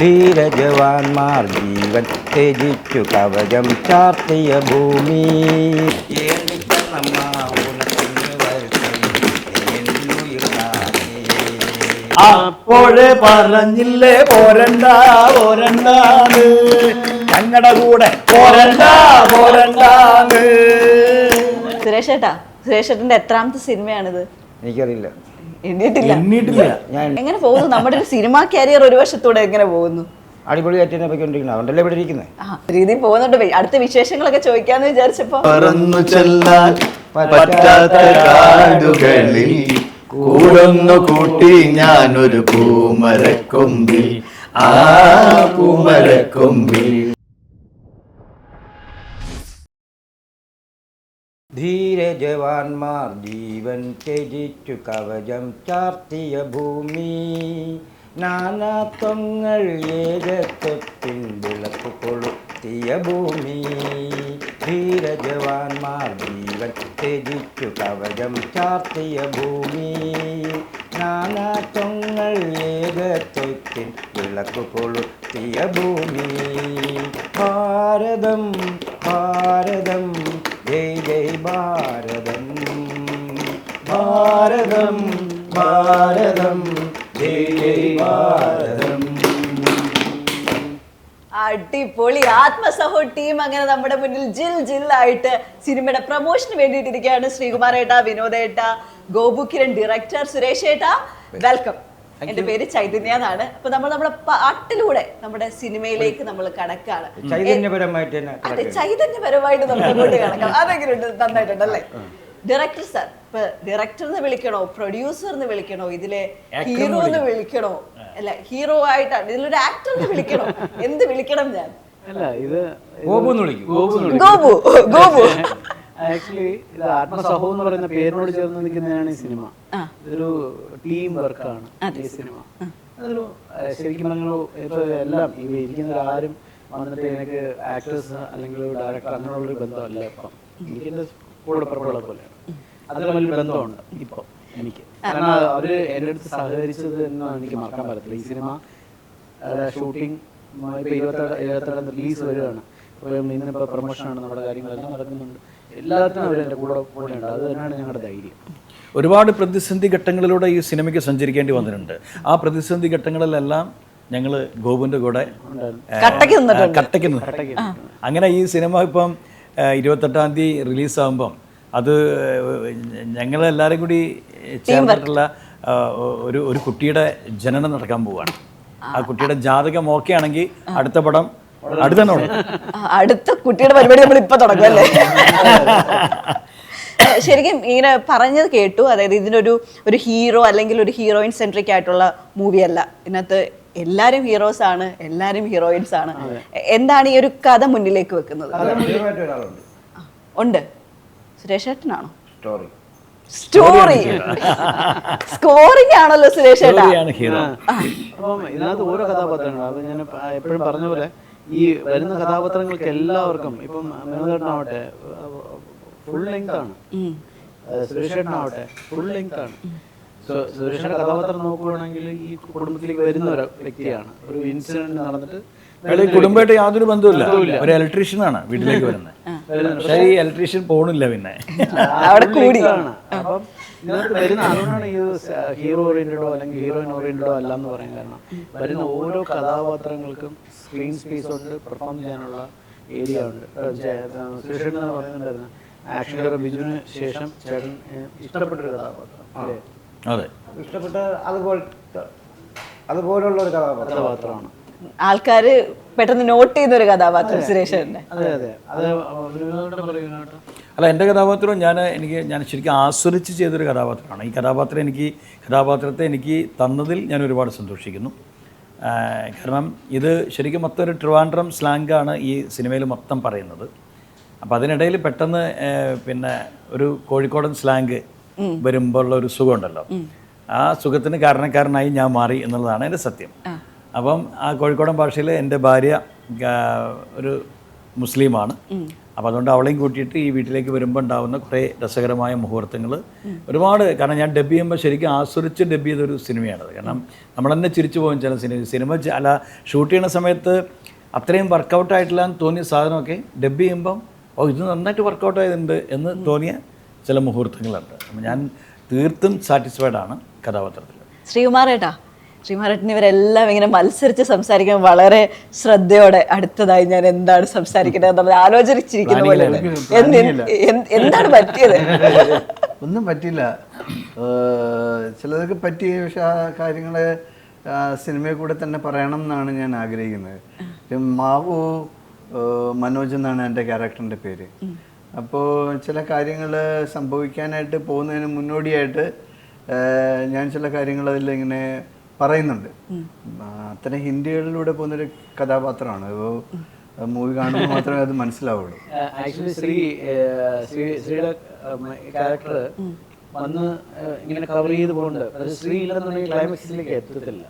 ധീരജവാന്മാർ ജീവൻ ത്യജിച്ചു കവചം ചാർത്തിയ ഭൂമി. അപ്പോഴേ പറഞ്ഞില്ലേ പോരണ്ട പോരണ്ടാന്ന്. ഞങ്ങളുടെ കൂടെ പോരണ്ട പോരണ്ടാന്ന്. സുരേഷ് ഏട്ടാ സുരേഷ് ഏട്ടന്റെ എത്രാമത്തെ സിനിമയാണിത്? എനിക്കറിയില്ല. എണ്ണിയിട്ടില്ല എണ്ണീട്ടില്ല. ഞാൻ എങ്ങനെ പോകുന്നു? നമ്മുടെ ഒരു സിനിമ കരിയർ ഒരു വർഷത്തൂടെ എങ്ങനെ പോകുന്നു? അടിപൊളിയായിട്ട് തന്നെ പോയിക്കൊണ്ടിരിക്കുന്നത് അതുകൊണ്ടല്ലേ ഇവിടെ ഇരിക്കുന്നത് പോകുന്നുണ്ട്. അടുത്ത വിശേഷങ്ങളൊക്കെ ചോദിക്കാന്ന് വിചാരിച്ചപ്പോ പറന്നു ചെല്ലാൻ പറ്റാത്ത കാടുകളിൽ കൂടൊന്നു കൂട്ടി ഞാനൊരു പൂമരക്കൊമ്പിൽ ആ പൂമരക്കൊമ്പിൽ ധീരജവാന്മാർ ജീവൻ ത്യജിച്ചു കവചം ചാർത്തിയ ഭൂമി. നാനാത്വങ്ങൾ ഏകത്തെ വിളക്ക് കൊളുത്തിയ ഭൂമി. ധീരജവാന്മാർ ജീവൻ ത്യജിച്ചു കവചം ചാർത്തിയ ഭൂമി. നാനാത്വങ്ങൾ ഏകത്വത്തിൻ വിളക്ക് കൊളുത്തിയ ഭൂമി. ഭാരതം ഭാരതം ജയ് ജയ് ഭാരതം. ഭാരതം ഭാരതം ജയ് ജയ് ഭാരതം. അടിപൊളി ആത്മസഹോ ടീം അങ്ങനെ നമ്മുടെ മുന്നിൽ ജിൽ ജിൽ ആയിട്ട് സിനിമയുടെ പ്രൊമോഷന് വേണ്ടിയിട്ടിരിക്കുകയാണ് ശ്രീകുമാർ ഏട്ട വിനോദ് ഏട്ട ഗോപു കിരൺ ഡയറക്ടർ സുരേഷ് ഏട്ട. വെൽക്കം എന്റെ പേര് ചൈതന്യ എന്നാണ്. അപ്പൊ നമ്മൾ നമ്മുടെ പാട്ടിലൂടെ നമ്മുടെ സിനിമയിലേക്ക് നമ്മൾ കടക്കാണ്. ചൈതന്യപരമായിട്ട് തന്നെ അതെ ചൈതന്യപരമായിട്ട് നമ്മൾ അങ്ങോട്ട് അതെങ്കിലും അതെങ്ങനെയുണ്ട് നന്നായിട്ടുണ്ടല്ലേ ഡയറക്ടർ സർ ഇപ്പൊ ഡയറക്ടർ എന്ന് വിളിക്കണോ? പ്രൊഡ്യൂസർ എന്ന് വിളിക്കണോ? ഇതിലെ ഹീറോ എന്ന് വിളിക്കണോ? അല്ല ഹീറോ ആയിട്ടാണ്. ഇതിലൊരു ആക്ടർ എന്ന് വിളിക്കണോ? എന്ത് വിളിക്കണം ഞാൻ? അല്ല ഇത് ഗോപു. ഗോപു. ഗോപു. ആക്ച്വലി ഇത് ആത്മസഹോ എന്ന് പറയുന്ന പേരിനോട് ചേർന്ന് നിൽക്കുന്നതാണ് ഈ സിനിമ. ഇതൊരു ടീം വർക്കാണ് ഈ സിനിമ. അതൊരു ശരിക്കും പറഞ്ഞു ഇപ്പോൾ എല്ലാം ഈ ഇരിക്കുന്ന ആരും വന്നിട്ട് എനിക്ക് ആക്ടേഴ്സ് അല്ലെങ്കിൽ ഡയറക്ടർ അങ്ങനെയുള്ള ഒരു ബന്ധമല്ല ഇപ്പം. എനിക്ക് എന്റെ കൂടെ പുറപ്പെടുള്ള പോലെയാണ് അതിൽ വലിയ ബന്ധമുണ്ട് ഇപ്പം എനിക്ക്. കാരണം അവർ എന്റെ അടുത്ത് സഹകരിച്ചത് എന്ന് എനിക്ക് മറക്കാൻ പറ്റത്തില്ല. ഈ സിനിമ ഷൂട്ടിംഗ് ഇപ്പൊ ഇരുപത്തേഴ് ഇരുപത്തേഴാം റിലീസ് വരികയാണ് ഇപ്പം ഇന്നിപ്പോൾ പ്രൊമോഷനാണ് നമ്മുടെ കാര്യങ്ങളെല്ലാം നടക്കുന്നുണ്ട്. എല്ലാത്തിനും കൂടെ കൂടെയുണ്ട് അത് തന്നെയാണ് ഞങ്ങളുടെ ധൈര്യം. ഒരുപാട് പ്രതിസന്ധി ഘട്ടങ്ങളിലൂടെ ഈ സിനിമയ്ക്ക് സഞ്ചരിക്കേണ്ടി വന്നിട്ടുണ്ട്. ആ പ്രതിസന്ധി ഘട്ടങ്ങളിലെല്ലാം ഞങ്ങൾ ഗോപുവിന്റെ കൂടെ കട്ടയ്ക്ക്. അങ്ങനെ ഈ സിനിമ ഇപ്പം ഇരുപത്തെട്ടാം തീയതി റിലീസാകുമ്പം അത് ഞങ്ങളെല്ലാവരും കൂടി ചേർന്നിട്ടുള്ള ഒരു ഒരു കുട്ടിയുടെ ജനനം നടക്കാൻ പോവുകയാണ് ആ. കുട്ടിയുടെ ജാതകം ഓക്കെ ആണെങ്കിൽ അടുത്ത പടം അടുത്ത അടുത്ത കുട്ടിയുടെ പരിപാടി നമ്മൾ ഇപ്പൊ തുടങ്ങുമല്ലേ ശരിക്കും ഇങ്ങനെ പറഞ്ഞത് കേട്ടു. അതായത് ഇതിനൊരു ഒരു ഹീറോ അല്ലെങ്കിൽ ഒരു ഹീറോയിൻ സെൻട്രിക് ആയിട്ടുള്ള മൂവിയല്ല ഇതിനകത്ത് എല്ലാരും ഹീറോസ് ആണ് എല്ലാരും ഹീറോയിൻസ് ആണ്. എന്താണ് ഈ ഒരു കഥ മുന്നിലേക്ക് വെക്കുന്നത്? ഉണ്ട്. സുരേഷ് ഏട്ടനാണോ സ്റ്റോറി സ്റ്റോറി സ്കോറിംഗ് ആണല്ലോ സുരേഷ് ഏട്ടാ ഹീറോ. അപ്പം ഇതിനകത്ത് ഓരോ കഥാപാത്രങ്ങളും. അത് ഞാൻ എപ്പോഴും പറഞ്ഞ പോലെ ഈ വരുന്ന കഥാപാത്രങ്ങൾക്ക് എല്ലാവർക്കും ഇപ്പം മേനേട്ടനാവട്ടെ ഫുൾ ലെങ്ത് ആണ്. സുരേഷേട്ടനാവട്ടെ ഫുൾ ലെങ്ത് ആണ്. സോ സുരേഷിന്റെ കഥാപാത്രം നോക്കുകയാണെങ്കിൽ ഈ കുടുംബത്തിലേക്ക് വരുന്ന ഒരു വ്യക്തിയാണ്. ഒരു ഇൻസിഡന്റ് നടന്നിട്ട് കുടുംബമായിട്ട് യാതൊരു ബന്ധവുമില്ല. ഒരു ഇലക്ട്രീഷ്യൻ ആണ് വീട്ടിലേക്ക് വരുന്നത്. പക്ഷേ ഈ ഇലക്ട്രീഷ്യൻ പോണില്ല പിന്നെ. അവിടെ കൂടി. ആണ്. അപ്പം ഇതിനകത്ത് വരുന്ന അതുകൊണ്ടാണ് ഈ ഹീറോ ഓറിയന്റഡോ അല്ലെങ്കിൽ ഹീറോയിൻ ഓറിയന്റഡോ അല്ല എന്ന് പറയാൻ കാരണം വരുന്ന ഓരോ കഥാപാത്രങ്ങൾക്കും സ്ക്രീൻ സ്പേസ് ഉണ്ട് പെർഫോം ചെയ്യാനുള്ള ഏരിയ ഉണ്ട്. സുരേഷ് എന്ന് പറയുന്നുണ്ടായിരുന്നു ആക്ഷൻ ഹീറോ ബിജുവിന് ശേഷം ചേട്ടൻ ഇഷ്ടപ്പെട്ടൊരു കഥാപാത്രം അല്ലേ? അതെ. ഇഷ്ടപ്പെട്ട അതുപോലത്തെ അതുപോലുള്ള ഒരു കഥാപാത്രമാണ്. ആൾക്കാര് പെട്ടെന്ന് നോട്ട് ചെയ്യുന്ന ഒരു കഥാപാത്രം സുരേഷ് അല്ല എന്റെ കഥാപാത്രം ഞാൻ എനിക്ക് ഞാൻ ശരിക്കും ആസ്വദിച്ച് ചെയ്തൊരു കഥാപാത്രമാണ്. ഈ കഥാപാത്രം എനിക്ക് കഥാപാത്രത്തെ എനിക്ക് തന്നതിൽ ഞാൻ ഒരുപാട് സന്തോഷിക്കുന്നു. കാരണം ഇത് ശരിക്കും മൊത്തം ഒരു ട്രിവാൻഡ്രം സ്ലാങ്കാണ് ഈ സിനിമയിൽ മൊത്തം പറയുന്നത്. അപ്പം അതിനിടയിൽ പെട്ടെന്ന് പിന്നെ ഒരു കോഴിക്കോടൻ സ്ലാങ് വരുമ്പോൾ ഉള്ള ഒരു സുഖമുണ്ടല്ലോ. ആ സുഖത്തിന് കാരണക്കാരനായി ഞാൻ മാറി എന്നുള്ളതാണ് എന്റെ സത്യം. അപ്പം ആ കോഴിക്കോടൻ ഭാഷയിൽ എന്റെ ഭാര്യ ഒരു മുസ്ലിമാണ്. അപ്പോൾ അതുകൊണ്ട് അവളെയും കൂട്ടിയിട്ട് ഈ വീട്ടിലേക്ക് വരുമ്പോൾ ഉണ്ടാകുന്ന കുറേ രസകരമായ മുഹൂർത്തങ്ങൾ ഒരുപാട് കാരണം ഞാൻ ഡബ് ചെയ്യുമ്പോൾ ശരിക്കും ആസ്വദിച്ച് ഡബ് ചെയ്തൊരു സിനിമയാണത് കാരണം നമ്മൾ തന്നെ ചിരിച്ചു പോകും ചില സിനിമ സിനിമ അല്ല ഷൂട്ട് ചെയ്യുന്ന സമയത്ത് അത്രയും വർക്കൗട്ട് ആയിട്ടില്ല എന്ന് തോന്നിയ സാധനമൊക്കെ ഡബ് ചെയ്യുമ്പം ഓ ഇത് നന്നായിട്ട് വർക്കൗട്ട് ആയതുണ്ട് എന്ന് തോന്നിയ ചില മുഹൂർത്തങ്ങളുണ്ട്. അപ്പം ഞാൻ തീർത്തും സാറ്റിസ്ഫൈഡ് ആണ് കഥാപാത്രത്തിൽ ശ്രീകുമാറേട്ടാ ശ്രീകുമാരേട്ടൻ ഇവരെല്ലാം ഇങ്ങനെ മത്സരിച്ച് സംസാരിക്കാൻ വളരെ ശ്രദ്ധയോടെ അടുത്തതായി ഞാൻ എന്താണ് സംസാരിക്കുന്നത് എന്നുള്ളത് ആലോചിച്ചിരിക്കുന്ന പോലെ എന്താണ് പറ്റിയത്? ഒന്നും പറ്റില്ല ചിലതൊക്കെ പറ്റിയ പക്ഷെ ആ കാര്യങ്ങൾ സിനിമയിൽ കൂടെ തന്നെ പറയണം എന്നാണ് ഞാൻ ആഗ്രഹിക്കുന്നത്. മാവു മനോജ് എന്നാണ് എന്റെ ക്യാരക്ടറിന്റെ പേര്. അപ്പോൾ ചില കാര്യങ്ങൾ സംഭവിക്കാനായിട്ട് പോകുന്നതിന് മുന്നോടിയായിട്ട് ഞാൻ ചില കാര്യങ്ങൾ അതിൽ ഇങ്ങനെ പറയുന്നുണ്ട്. അത്ര അത്തരം ഹിന്ദികളിലൂടെ പോകുന്നൊരു കഥാപാത്രമാണ്. മൂവി കാണുമ്പോൾ മാത്രമേ അത് മനസ്സിലാവുള്ളൂ. ആക്ച്വലി ശ്രീ ശ്രീ ശ്രീയുടെ ക്യാരക്ടർ വന്ന് ഇങ്ങനെ കവർ ചെയ്ത് പോകുന്നുണ്ട്. പക്ഷേ ശ്രീ ഇല്ലെന്നുണ്ടെങ്കിൽ ക്ലൈമാക്സിലേക്ക് എത്തത്തില്ല.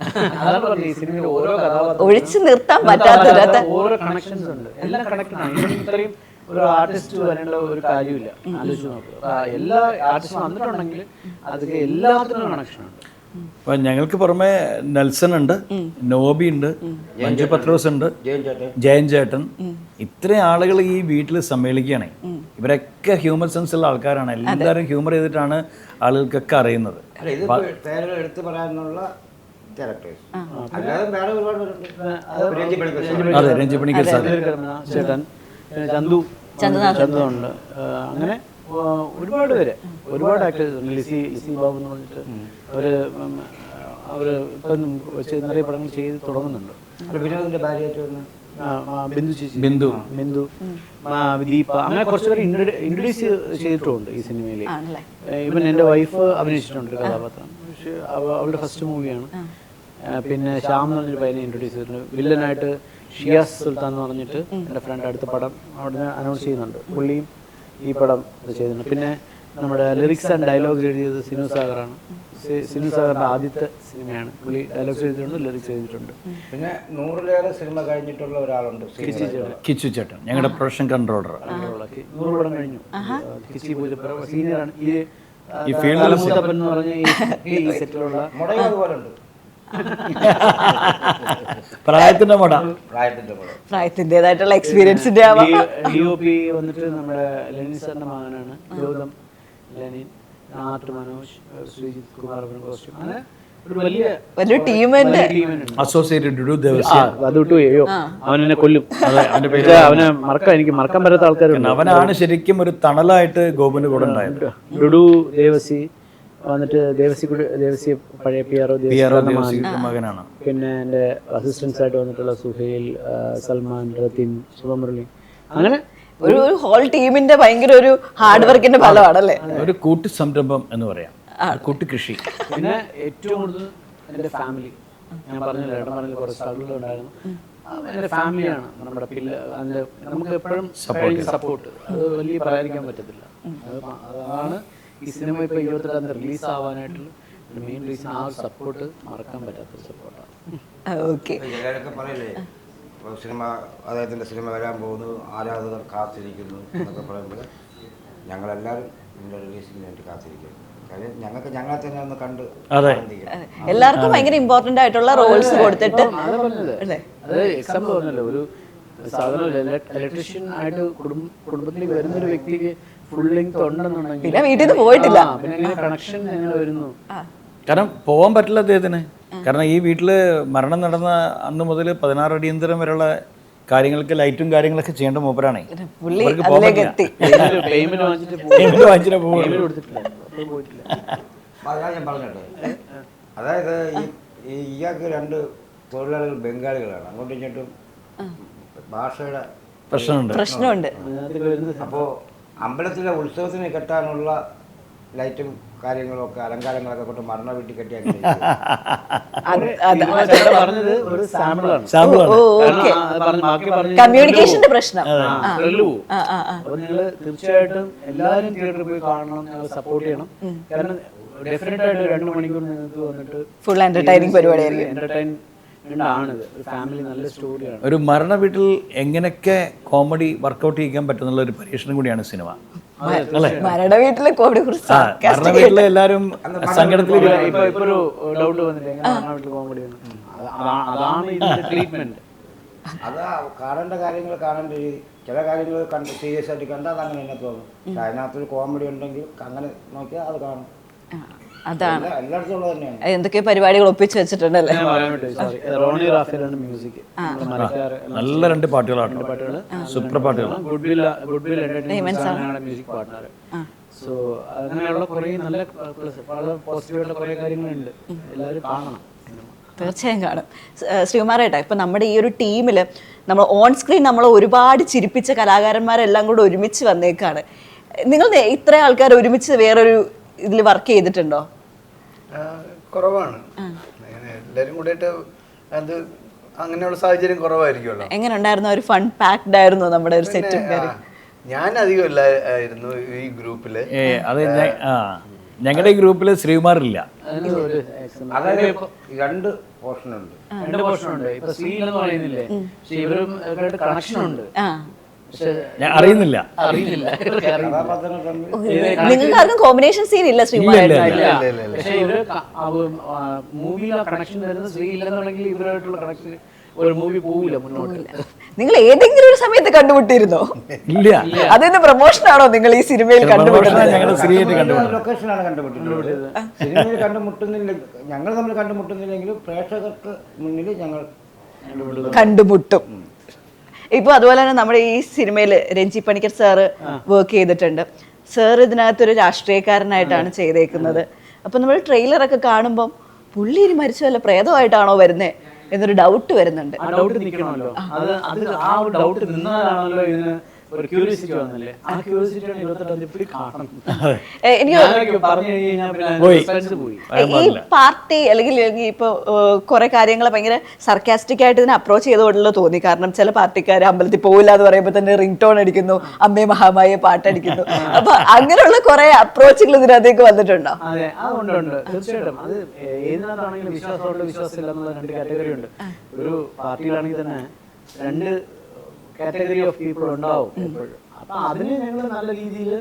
അതാണ് ഈ സിനിമയിൽ ഓരോ കഥാപാത്രം ഒഴിച്ചു നിർത്താൻ പറ്റാത്ത ഓരോ കണക്ഷൻസ് ഉണ്ട്. എല്ലാം കണക്റ്റഡ് ആണ്. ഇതിന് ഇത്രയും ഒരു ആർട്ടിസ്റ്റ് വരേണ്ട ഒരു കാര്യമില്ല. ആലോചിച്ച് നോക്കുക എല്ലാ ആർട്ടിസ്റ്റും വന്നിട്ടുണ്ടെങ്കിൽ അതൊക്കെ എല്ലാത്തിനും കണക്ഷൻ ഉണ്ട്. അപ്പം ഞങ്ങൾക്ക് പുറമെ നെൽസൺ ഉണ്ട് നോബി ഉണ്ട് മഞ്ജു പത്രോസ് ഉണ്ട് ജയൻ ചേട്ടൻ. ജയൻ ചേട്ടൻ. ഇത്രയും ആളുകൾ ഈ വീട്ടിൽ സമ്മേളിക്കുകയാണ്. ഇവരൊക്കെ ഹ്യൂമർ സെൻസ് ഉള്ള ആൾക്കാരാണ്. എല്ലാവരും ഹ്യൂമർ ചെയ്തിട്ടാണ് ആളുകൾക്കൊക്കെ അറിയുന്നത്. എടുത്തു പറയാനുള്ള അതെ രഞ്ജി പണിക്കർ സാർ. ചേട്ടൻ ചന്തു. ചന്തുണ്ട്. അങ്ങനെ ഒരുപാട് പേര്. ഒരുപാട് ആക്ടേഴ്സ് ലിസി ലിസി ബാബു എന്ന് പറഞ്ഞിട്ട് അവർ അവർ ഇപ്പം നിറയെ പടങ്ങൾ ചെയ്ത് തുടങ്ങുന്നുണ്ട്. വിനോദിന്റെ ഭാര്യയായിട്ട് ബിന്ദു ചേച്ചി. ബിന്ദു. ബിന്ദു. ദീപ അങ്ങനെ കുറച്ച് പേര് ഇൻട്രൊഡ്യൂസ് ചെയ്തിട്ടുണ്ട് ഈ സിനിമയിൽ ഇവൻ എന്റെ വൈഫ് അഭിനയിച്ചിട്ടുണ്ട് ഒരു കഥാപാത്രം. പക്ഷേ അവ- അവളുടെ ഫസ്റ്റ് മൂവിയാണ് പിന്നെ ശ്യാം എന്ന് പറഞ്ഞൊരു പയ്യനെ ഇൻട്രൊഡ്യൂസ് ചെയ്തിട്ടുണ്ട്. വില്ലനായിട്ട് ഷിയാസ് സുൽത്താൻ എന്ന് പറഞ്ഞിട്ട് എന്റെ ഫ്രണ്ട് അടുത്ത പടം അവിടെ അനൗൺസ് ചെയ്യുന്നുണ്ട്. പുള്ളിയും ഈ പടം ഇത് ചെയ്തിട്ടുണ്ട്. പിന്നെ നമ്മുടെ ലിറിക്സ് ആൻഡ് ഡയലോഗ് എഴുതിയത് സിനു സാഗറാണ്. സിനു സാഗറിന്റെ ആദ്യത്തെ സിനിമയാണ്. പുള്ളി ഡയലോഗ്സ് എഴുതിയിട്ടുണ്ട് ലിറിക്സ് എഴുതിയിട്ടുണ്ട്. പിന്നെ നൂറിലേറെ സിനിമ കഴിഞ്ഞിട്ടുള്ള ഒരാളുണ്ട് കിച്ചു ചേട്ടൻ. ഞങ്ങളുടെ പ്രൊഡക്ഷൻ കൺട്രോളർ. നൂറ് പടം കഴിഞ്ഞു. കിച്ചി പൂജപ്പുര സീനിയറാണ് ഈ ഈ ഫീൽഡിൽ മൂത്തപ്പൻ എന്ന് പറഞ്ഞ ഈ ഈ സെറ്റിലുള്ള അതുപോലെ ഉണ്ട് പ്രായത്തിന്റെ മോട പ്രായത്തിന്റെ മുട പ്രായത്തിന്റെതായിട്ടുള്ള എക്സ്പീരിയൻസിന്റെ ആവാം. ഡി ഒ പി വന്നിട്ട് നമ്മുടെ ലെനിൻ സാറിന്റെ മകനാണ്. ഗൗതം ലെനിൻ ആർട്ട് മനോജ് ശ്രീജിത് കുമാർ കോസ്റ്റ്യൂം അങ്ങനെ ഒരു വലിയ ടീമിന്റെ അസോസിയേറ്റഡ് അവൻ എന്നെ കൊല്ലും. അവനെ മറക്കാൻ എനിക്ക് മറക്കാൻ പറ്റാത്ത ആൾക്കാരുണ്ട്. അവനാണ് ശരിക്കും ഒരു തണലായിട്ട് ഗോപന് കൂടെ ഉണ്ടായത്. ഡുഡു ദേവസി വന്നിട്ട് ദേവസി കൂടി ദേവസി പഴയ പി ആർ ഒ മകനാണ്. പിന്നെ എന്റെ അസിസ്റ്റൻസ് ആയിട്ട് വന്നിട്ടുള്ള സുഹൈൽ സൽമാൻ റത്തിൻ ശുഭമുരളി. അങ്ങനെ ഒരു ഒരു ഹോൾ ടീമിന്റെ ഭയങ്കര ഒരു ഹാർഡ് വർക്കിന്റെ ഫലമാണല്ലേ? ഒരു കൂട്ടു സംരംഭം എന്ന് പറയാം. കൂട്ടു കൃഷി. പിന്നെ ഏറ്റവും കൂടുതൽ എന്റെ ഫാമിലി ഞാൻ പറഞ്ഞില്ല ഏട്ടൻ പറഞ്ഞില്ല കുറച്ച് സ്ട്രഗിൾ ഉണ്ടായിരുന്നു. എന്റെ ഫാമിലിയാണ് നമ്മുടെ പില്ല അതിന്റെ നമുക്ക് എപ്പോഴും സപ്പോർട്ട് സപ്പോർട്ട് അത് വലിയ പറയാതിരിക്കാൻ പറ്റത്തില്ല. അതാണ് ഈ സിനിമ ഇപ്പോൾ ഇരുപത്തെട്ടാം തീയതി റിലീസ് ആവാനായിട്ടുള്ള മെയിൻ റീസൺ ആ ഒരു സപ്പോർട്ട് മറക്കാൻ പറ്റാത്ത സപ്പോർട്ടാണ് ഓക്കെ. ചിലരൊക്കെ പറയില്ലേ സിനിമ അദ്ദേഹത്തിന്റെ സിനിമ വരാൻ പോകുന്നു ആരാധകർ കാത്തിരിക്കുന്നു എന്നൊക്കെ പറയുമ്പോൾ ഞങ്ങളെല്ലാവരും ഇതിന്റെ റിലീസിന് വേണ്ടി കാത്തിരിക്കുന്നു. ഞങ്ങൾക്ക് ഞങ്ങളെ തന്നെ ഒന്ന് കണ്ട് അതെ. എല്ലാവർക്കും ഭയങ്കര ഇമ്പോർട്ടന്റ് ആയിട്ടുള്ള റോൾസ് കൊടുത്തിട്ട് എക്സാമ്പിൾ പറഞ്ഞല്ലോ ഒരു സാധാരണ ഇലക്ട്രീഷ്യൻ ആയിട്ട് കുടുംബ കുടുംബത്തിലേക്ക് വരുന്ന ഒരു വ്യക്തിക്ക് ഫുൾ ലെങ്ത് ഉണ്ടെന്നുണ്ടെങ്കിൽ പിന്നെ വീട്ടിൽ നിന്ന് പോയിട്ടില്ല. ആ, പിന്നെ കണക്ഷൻ എങ്ങനെ വരുന്നു. കാരണം പോകാൻ പറ്റില്ല അദ്ദേഹത്തിന്. കാരണം ഈ വീട്ടിൽ മരണം നടന്ന അന്ന് മുതൽ പതിനാറ് അടിയന്തരം വരെയുള്ള കാര്യങ്ങൾക്ക് ലൈറ്റും കാര്യങ്ങളൊക്കെ ചെയ്യേണ്ട മൂപ്പരാണേ. പുള്ളി അവർക്ക് പോകാൻ അതിലേക്ക് എത്തി. പേയ്മെന്റ് വാങ്ങിച്ചിട്ട് പേയ്മെന്റ് വാങ്ങിച്ചിട്ടേ പോകുള്ളൂ. പേയ്മെന്റ് കൊടുത്തിട്ടില്ല. അപ്പോൾ പോയിട്ടില്ല അതാ ഞാൻ പറഞ്ഞിട്ട്. അതായത് ഈ ഈ ഇയാൾക്ക് രണ്ട് തൊഴിലാളികൾ ബംഗാളികളാണ്. അങ്ങോട്ടും ഇങ്ങോട്ടും ഭാഷയുടെ പ്രശ്നമുണ്ട്. പ്രശ്നമുണ്ട്. അപ്പോ വരുന്ന അപ്പോൾ അമ്പലത്തിലെ ഉത്സവത്തിന് കെട്ടാനുള്ള ലൈറ്റും കാര്യങ്ങളൊക്കെ അലങ്കാരങ്ങളൊക്കെ കൊണ്ട് മരണ വീട്ടിൽ കെട്ടിയാണ് അത് അത് പറഞ്ഞത് ഒരു സാമ്പിളാണ് കമ്മ്യൂണിക്കേഷന്റെ പ്രശ്നം. അപ്പൊ തീർച്ചയായിട്ടും എല്ലാവരും തിയേറ്ററിൽ പോയി കാണണം സപ്പോർട്ട് ചെയ്യണം. കാരണം ഡെഫിനറ്റ് ആയിട്ട് രണ്ടു മണിക്കൂർ നിങ്ങൾക്ക് വന്നിട്ട് ഫുൾ എന്റർടൈനിങ് പരിപാടിയായിരിക്കും. എന്റർടൈൻ ഒരു ഫാമിലി നല്ല സ്റ്റോറിയാണ് ഒരു മരണ വീട്ടിൽ എങ്ങനെയൊക്കെ കോമഡി വർക്കൗട്ട് ചെയ്യാൻ പറ്റുന്നുള്ള ഒരു പരീക്ഷണം കൂടിയാണ് സിനിമ. അല്ലേ മരണ വീട്ടിലെ കോമഡി കുറിച്ച് ആ മരണ വീട്ടിലെ എല്ലാവരും സങ്കടത്തിൽ ഇപ്പൊ ഇപ്പൊ ഒരു ഡൗട്ട് വന്നില്ല? എങ്ങനെ വീട്ടിൽ കോമഡി അതാണ് ഇതിന്റെ ട്രീറ്റ്മെന്റ് അത് കാണേണ്ട കാര്യങ്ങൾ കാണേണ്ട രീതി. ചില കാര്യങ്ങൾ കണ്ട് സീരിയസ് ആയിട്ട് കണ്ടാൽ അത് അങ്ങനെ തന്നെ. തോന്നും അതിനകത്തൊരു കോമഡി ഉണ്ടെങ്കിൽ അങ്ങനെ നോക്കിയാൽ അത് കാണും. ആ, അതാണ്. എന്തൊക്കെ പരിപാടികൾ ഒപ്പിച്ച് വെച്ചിട്ടുണ്ടല്ലേ റോണി റാഫേലാണ് മ്യൂസിക് നല്ല രണ്ട് പാട്ടുകളാണ്. സൂപ്പർ പാട്ടുകൾ good will good will entertainment ഞങ്ങളുടെ മ്യൂസിക് പാർട്ണർ സോ അങ്ങനെയുള്ള കുറേ നല്ല വളരെ പോസിറ്റീവായിട്ടുള്ള കുറേ കാര്യങ്ങളുണ്ട്. എല്ലാവരും കാണണം. തീർച്ചയായും കാണും. ഏഹ് ഇപ്പൊ നമ്മുടെ ഈ ഒരു ടീമിൽ നമ്മൾ ഓൺ സ്ക്രീൻ നമ്മൾ ഒരുപാട് ചിരിപ്പിച്ച കലാകാരന്മാരെല്ലാം കൂടെ ഒരുമിച്ച് വന്നേക്കാണ്. നിങ്ങൾ ഇത്ര ആൾക്കാർ ഒരുമിച്ച് വേറൊരു ഇതിൽ വർക്ക് ചെയ്തിട്ടുണ്ടോ? കുറവാണ്. എല്ലാരും എല്ലാവരും കൂടിയിട്ട് അത് അങ്ങനെയുള്ള സാഹചര്യം കുറവായിരിക്കുമല്ലോ. എങ്ങനെ ഉണ്ടായിരുന്നു ഒരു ഫൺ പാക്ഡ് ആയിരുന്നു നമ്മുടെ ഒരു സെറ്റ് ഞാൻ അധികം ഇല്ലായിരുന്നു ഈ ഗ്രൂപ്പിൽ. അത് ഞങ്ങളുടെ ഈ ഗ്രൂപ്പിൽ ശ്രീകുമാർ ഇല്ല. അതായത് രണ്ട് പോർഷൻ ഉണ്ട്. രണ്ട് പോർഷൻ ഉണ്ട്. ഇപ്പൊ സീൽ എന്ന് പറയുന്നില്ലേ? പക്ഷെ ഇവരും കണക്ഷൻ ഉണ്ട്. ഞാൻ അറിയുന്നില്ല. അറിയുന്നില്ല. അറിയില്ല. നിങ്ങൾക്ക് ആർക്കും കോമ്പിനേഷൻ സീൻ ഇല്ല ശ്രീകുമാരേട്ടാ ഇല്ല. പക്ഷെ ഇവർ മൂവിയിലെ കണക്ഷൻ ഇല്ലെന്നുണ്ടെങ്കിൽ കണക്ഷൻ ഒരു മൂവി പോവില്ല മുന്നോട്ട്. നിങ്ങൾ ഏതെങ്കിലും ഒരു സമയത്ത് കണ്ടുമുട്ടിയിരുന്നോ? ഇല്ല. അതിന്റെ പ്രൊമോഷൻ ആണോ നിങ്ങൾ ഈ സിനിമയിൽ കണ്ടുമുട്ടുന്നത്? സിനിമയിൽ കണ്ടുമുട്ടുന്നില്ല ഞങ്ങൾ തമ്മിൽ കണ്ടുമുട്ടുന്നില്ലെങ്കിലും പ്രേക്ഷകർക്ക് മുന്നിൽ ഞങ്ങൾ കണ്ടുമുട്ടും. ഇപ്പൊ അതുപോലെ തന്നെ നമ്മുടെ ഈ സിനിമയിൽ രഞ്ജി പണിക്കർ സാറ് വർക്ക് ചെയ്തിട്ടുണ്ട്. സാർ ഇതിനകത്തൊരു രാഷ്ട്രീയക്കാരനായിട്ടാണ് ചെയ്തേക്കുന്നത്. അപ്പൊ നമ്മൾ ട്രെയിലറൊക്കെ കാണുമ്പോൾ പുള്ളി ഇനി മരിച്ചതല്ല പ്രേതമായിട്ടാണോ വരുന്നത് എന്നൊരു ഡൗട്ട് വരുന്നുണ്ട്. ആ ഡൗട്ട് നിൽക്കണമല്ലോ അത് അത് ആ ഡൗട്ട് നിന്നാലാണല്ലോ ഇതിന് ഒരു ക്യൂരിയോസിറ്റി വന്നില്ലേ? ആ ക്യൂരിയോസിറ്റിയാണ് ഇരുപത്തെട്ടാം തീയതി പോയി കാണണം. എനിക്ക് പറഞ്ഞു കഴിഞ്ഞാൽ പിന്നെ പോയി. ഈ പാർട്ടി അല്ലെങ്കിൽ ഇപ്പൊ കുറെ കാര്യങ്ങൾ ഭയങ്കര സർക്കാസ്റ്റിക് ആയിട്ട് ഇതിനെ അപ്രോച്ച് ചെയ്തോടുള്ളൂ തോന്നി. കാരണം ചില പാർട്ടിക്കാർ അമ്പലത്തിൽ പോകില്ല എന്ന് പറയുമ്പോൾ തന്നെ റിംഗ് ടോൺ അടിക്കുന്നു അമ്മേ മഹാമായ പാട്ടടിക്കുന്നു. അപ്പൊ അങ്ങനെയുള്ള കുറെ അപ്രോച്ചുകൾ ഇതിനകത്തേക്ക് വന്നിട്ടുണ്ടോ? അതെ തീർച്ചയായിട്ടും. അത് ഏതിനകത്താണെങ്കിലും വിശ്വാസമില്ല എന്നുള്ള രണ്ട് കാറ്റഗറി ഉണ്ട്. ഒരു പാർട്ടിയിലാണെങ്കിൽ തന്നെ രണ്ട് കാറ്റഗറി ഓഫ് പീപ്പിൾ ഉണ്ടാവും എപ്പോഴും. അപ്പൊ അതിന് ഞങ്ങൾ നല്ല രീതിയിൽ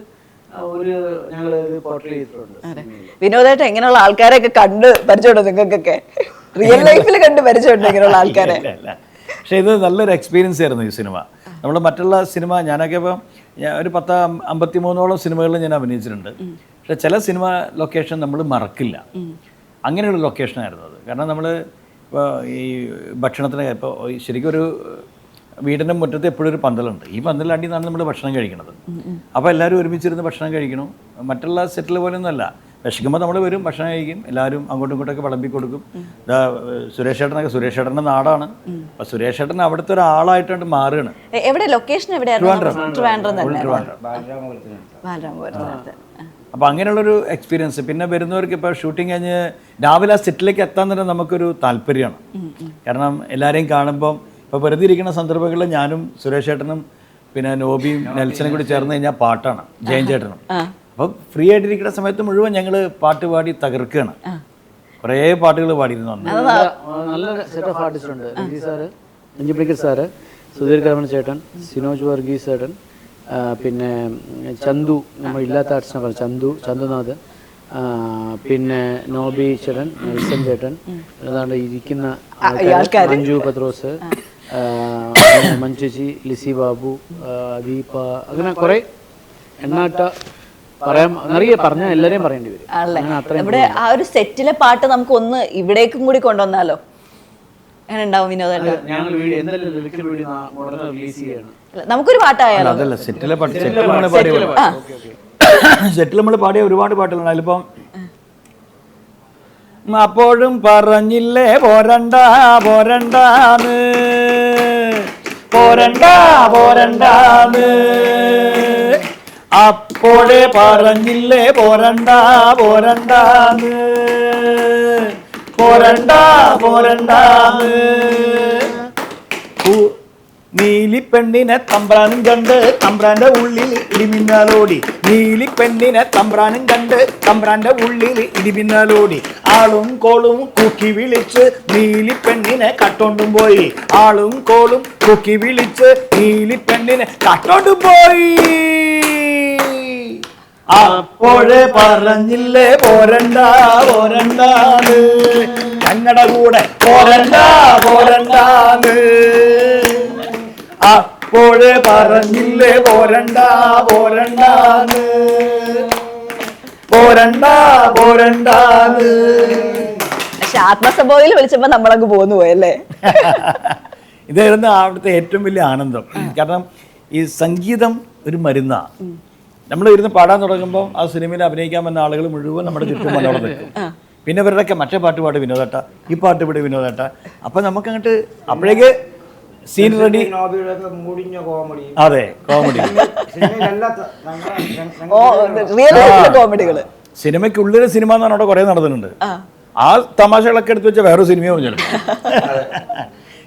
ഒരു ഞങ്ങൾ ഇത് പോർട്രേ ചെയ്തിട്ടുണ്ട്. വിനോദായിട്ട് എങ്ങനെയുള്ള ആൾക്കാരെയൊക്കെ കണ്ട് പരിചയമുണ്ടോ നിങ്ങൾക്കൊക്കെ? റിയൽ ലൈഫിൽ കണ്ട് പരിചയമുണ്ടോ ഇങ്ങനെയുള്ള ആൾക്കാരെ? പക്ഷെ ഇത് നല്ലൊരു എക്സ്പീരിയൻസ് ആയിരുന്നു ഈ സിനിമ. നമ്മൾ മറ്റുള്ള സിനിമ ഞാനൊക്കെ ഇപ്പം ഞാൻ ഒരു പത്ത് അമ്പത്തി മൂന്നോളം സിനിമകളിൽ ഞാൻ അഭിനയിച്ചിട്ടുണ്ട്. പക്ഷെ ചില സിനിമ ലൊക്കേഷൻ നമ്മൾ മറക്കില്ല. അങ്ങനെയുള്ള ലൊക്കേഷനായിരുന്നു അത്. കാരണം നമ്മൾ ഇപ്പോൾ ഈ ഭക്ഷണത്തിന് ഇപ്പോൾ ശരിക്കും ഒരു വീടിന്റെ മുറ്റത്ത് എപ്പോഴും ഒരു പന്തലുണ്ട്. ഈ പന്തലാണ്ടി നിന്നാണ് നമ്മൾ ഭക്ഷണം കഴിക്കുന്നത് അപ്പോൾ എല്ലാവരും ഒരുമിച്ചിരുന്ന് ഭക്ഷണം കഴിക്കണം. മറ്റുള്ള സെറ്റിൽ പോലെയൊന്നുമല്ല വിശക്കുമ്പോൾ നമ്മൾ വരും ഭക്ഷണം കഴിക്കും. എല്ലാവരും അങ്ങോട്ടും ഇങ്ങോട്ടൊക്കെ വിളമ്പി കൊടുക്കും. ഇതാ സുരേഷ് ചേട്ടനൊക്കെ സുരേഷ് ചേട്ടന്റെ നാടാണ്. അപ്പോൾ സുരേഷ് ചേട്ടൻ അവിടുത്തെ ഒരാളായിട്ടാണ് മാറുകയാണ്. എവിടെ? ലൊക്കേഷൻ അപ്പോൾ അങ്ങനെയുള്ളൊരു എക്സ്പീരിയൻസ് പിന്നെ വരുന്നവർക്ക് ഇപ്പോൾ ഷൂട്ടിംഗ് കഴിഞ്ഞ് രാവിലെ ആ സെറ്റിലേക്ക് എത്താൻ തന്നെ നമുക്കൊരു താല്പര്യമാണ്. കാരണം എല്ലാവരെയും കാണുമ്പം ഇപ്പോൾ വെറുതെ ഇരിക്കുന്ന സന്ദർഭങ്ങളിൽ ഞാനും സുരേഷ് ചേട്ടനും പിന്നെ നോബിയും നെൽസനും കൂടി ചേർന്ന് കഴിഞ്ഞാൽ പാട്ടാണ് ജയൻ ചേട്ടനും. അപ്പോൾ ഫ്രീ ആയിട്ടിരിക്കുന്ന സമയത്ത് മുഴുവൻ ഞങ്ങൾ പാട്ട് പാടി തകർക്കുകയാണ്. കുറേ പാട്ടുകൾ പാടിയിരുന്നു അന്ന്. നല്ല സെറ്റ് ഓഫ് ആർട്ടിസ്റ്റ് ഉണ്ട്. രഞ്ജി സാറ് രഞ്ജി പണിക്കർ സാറ് സുധീർ കർമ്മൻ ചേട്ടൻ സിനോജ് വർഗീസ് ചേട്ടൻ പിന്നെ ചന്തു നമ്മൾ ഇല്ലാത്ത ആർട്ടിസ്റ്റിനെ പറഞ്ഞു. ചന്തു ചന്തുനാഥ് പിന്നെ നോബി ചേട്ടൻ നെൽസൺ ചേട്ടൻ അതാണ് ഇരിക്കുന്ന ആൾക്കാർ മഞ്ജു പത്രോസ് മഞ്ജുചി ലിസി ബാബു ദീപ അങ്ങനെ കുറെ എണ്ണാട്ട പറയാൻ എല്ലാവരെയും പറയേണ്ടി വരും. ഇവിടെ ആ ഒരു സെറ്റിലെ പാട്ട് നമുക്ക് ഒന്ന് ഇവിടേക്കും കൂടി കൊണ്ടുവന്നാലോ? വിനോദേട്ട? നമുക്കൊരു പാട്ടായാലോ? അതല്ല സെറ്റിലെ പാട്ട് സെറ്റിൽ നമ്മൾ പാടിയ സെറ്റിൽ നമ്മൾ പാടിയ ഒരുപാട് പാട്ടുകളുണ്ട്. അതിലിപ്പം അപ്പോഴും പറഞ്ഞില്ലേ പോരണ്ട പോരണ്ടാന്ന്. പോരണ്ട പോരണ്ടാന്ന്. അപ്പോഴേ പറഞ്ഞില്ലേ പോരണ്ട പോരണ്ടാന്ന്. പോരണ്ട പോരണ്ടാന്ന്. നീലിപ്പെണ്ണിനെ തമ്പ്രാനും കണ്ട് തമ്പ്രാന്റെ ഉള്ളിൽ ഇടിമിന്നാലോടി. നീലിപ്പെണ്ണിനെ തമ്പ്രാനും കണ്ട് തമ്പ്രാന്റെ ഉള്ളിൽ ഇടിമിന്നാലോടി. ആളും കോളും കൂക്കി വിളിച്ച് നീലിപ്പെണ്ണിനെ കട്ടോണ്ടും പോയി. ആളും കോളും കൂക്കി വിളിച്ച് നീലിപ്പെണ്ണിനെ കട്ടോണ്ടും പോയി. അപ്പോഴേ പറഞ്ഞില്ലേ പോരണ്ട പോരണ്ടാന്ന്. ഞങ്ങളുടെ കൂടെ പോരണ്ട പോരണ്ടാന്ന്. അപ്പോഴേ പറഞ്ഞില്ലേ പോരണ്ട പോരണ്ടാന്ന്. പോരണ്ട പോരണ്ടാന്ന്. പക്ഷെ ആത്മസഭയിൽ വിളിച്ചപ്പോ നമ്മളങ്ങ് പോന്നു പോയല്ലേ ഇതായിരുന്നു അവിടുത്തെ ഏറ്റവും വലിയ ആനന്ദം. കാരണം ഈ സംഗീതം ഒരു മരുന്നാണ് നമ്മൾ ഇരുന്ന് പാടാൻ തുടങ്ങുമ്പോൾ ആ സിനിമയിൽ അഭിനയിക്കാൻ വന്ന ആളുകൾ മുഴുവൻ നമ്മുടെ ചുറ്റും വന്നോടെ നിൽക്കും. പിന്നെ ഇവരുടെയൊക്കെ മറ്റേ പാട്ട് പാട് വിനോദേട്ട ഈ പാട്ട് ഇവിടെ വിനോദേട്ട. അപ്പൊ നമുക്ക് അങ്ങോട്ട് അപ്പോഴേക്ക് സീൻ റെഡി മുടിഞ്ഞ കോമഡി അതെ കോമഡി കോമഡികൾ സിനിമയ്ക്കുള്ളിലെ സിനിമ എന്ന് പറഞ്ഞാൽ കുറെ നടന്നിട്ടുണ്ട്. ആ. തമാശകളൊക്കെ എടുത്തു വെച്ച വേറൊരു സിനിമ പറഞ്ഞു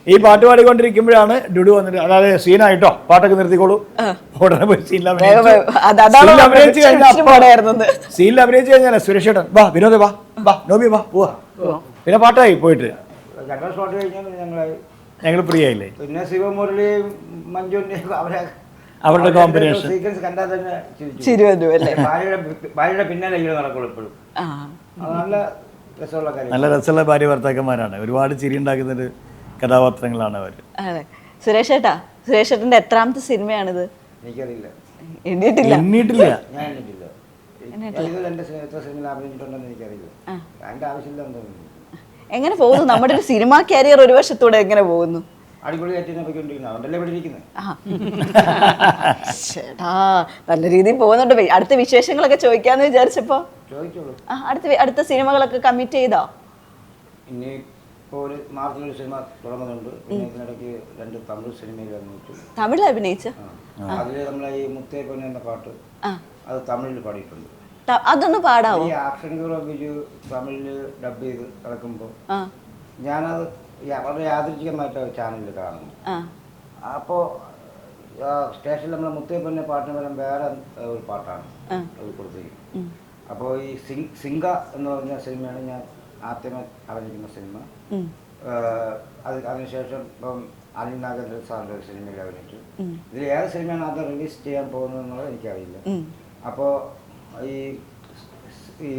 ഈ പാട്ട് പാടിക്കൊണ്ടിരിക്കുമ്പോഴാണ് ഡുഡു വന്നിട്ട് അതായത് സീനായിട്ടോ പാട്ടൊക്കെ നിർത്തിക്കോളൂ. ഉടനെ പോയി സീനിൽ അഭിനയിച്ചു. സീനിൽ അഭിനയിച്ച് കഴിഞ്ഞാൽ സുരേഷ് ഏട്ടൻ വാ വിനോദ വാ വാ നോബി വാ പോവാ. പിന്നെ പാട്ടായി പോയിട്ട്. ഞങ്ങൾ ഫ്രീ ആയില്ലേ പിന്നെ ശിവമുരളിയും മഞ്ജു അവരെ അവരുടെ കോമ്പിനേഷൻ സീക്വൻസ് കണ്ടാൽ തന്നെ ചിരിച്ചു. അല്ലേ? ഭാര്യയുടെ ഭാര്യയുടെ പിന്നാലെ ഇങ്ങനെ നടക്കുള്ളൂ അത് നല്ല രസമുള്ള കാര്യം. നല്ല രസമുള്ള ഭാര്യ ഭർത്താക്കന്മാരാണ്. ഒരുപാട് ചിരി ഉണ്ടാക്കുന്ന ഒരു കഥാപാത്രങ്ങളാണ് അവർ അതെ. സുരേഷ് ഏട്ടാ സുരേഷ് ഏട്ടന്റെ എത്രാമത്തെ സിനിമയാണിത്? എനിക്കറിയില്ല. എണ്ണിയിട്ടില്ല എണ്ണിയിട്ടില്ല ഞാൻ എണ്ണിയിട്ടില്ല ഇത് രണ്ട് സിനിമ എത്ര സിനിമ അഭിനയിച്ചിട്ടുണ്ടെന്ന് എനിക്കറിയില്ല. അതിന്റെ ആവശ്യമില്ല തോന്നുന്നു. എങ്ങനെ പോകുന്നു? നമ്മുടെ ഒരു സിനിമ കാരിയർ ഒരു വർഷത്തൂടെ എങ്ങനെ പോകുന്നു. ചേട്ടാ നല്ല രീതിയിൽ പോകുന്നുണ്ട്. അടുത്ത വിശേഷങ്ങളൊക്കെ ചോദിക്കാന്ന് വിചാരിച്ചപ്പോ? അടുത്ത അടുത്ത സിനിമകളൊക്കെ കമ്മിറ്റ് ചെയ്തോ? തമിഴിൽ അഭിനയിച്ച. അതിൽ നമ്മളെ ഈ മുത്തേ പൊന്നു എന്ന പാട്ട് ആ. അത് തമിഴിൽ പാടിയിട്ടുണ്ട്. അതൊന്ന് പാടാവോ? ഈ ആക്ഷൻ ഹീറോ ബിജു തമിഴിൽ ഡബ് ചെയ്ത് കിടക്കുമ്പോൾ ആ. ഞാനത് യാ- വളരെ യാദൃച്ഛികമായിട്ട് ചാനലിൽ കാണുന്നു. ആ. അപ്പോൾ സ്റ്റേഷനിൽ നമ്മളെ മുത്തേപ്പന്നെ പാട്ടിന് പകരം വേറെ ഒരു പാട്ടാണ് ആ. അത് കൊടുത്തിരിക്കുന്നത്. അപ്പോൾ ഈ സിംഗ് സിംഗ എന്ന് പറഞ്ഞ സിനിമയാണ് ഞാൻ ആദ്യമേ അറിഞ്ഞിരിക്കുന്ന സിനിമ. ഉം. അത് അതിനുശേഷം ഇപ്പം അനിൽ നാഗേന്ദ്രൻ സാറിന്റെ ഒരു സിനിമയിൽ അഭിനയിച്ചു. ഉം. ഇതിൽ ഏത് സിനിമയാണ് ആദ്യം റിലീസ് ചെയ്യാൻ പോകുന്നത് എന്നുള്ളത് എനിക്കറിയില്ല. ഉം. അപ്പോൾ ഈ ഈ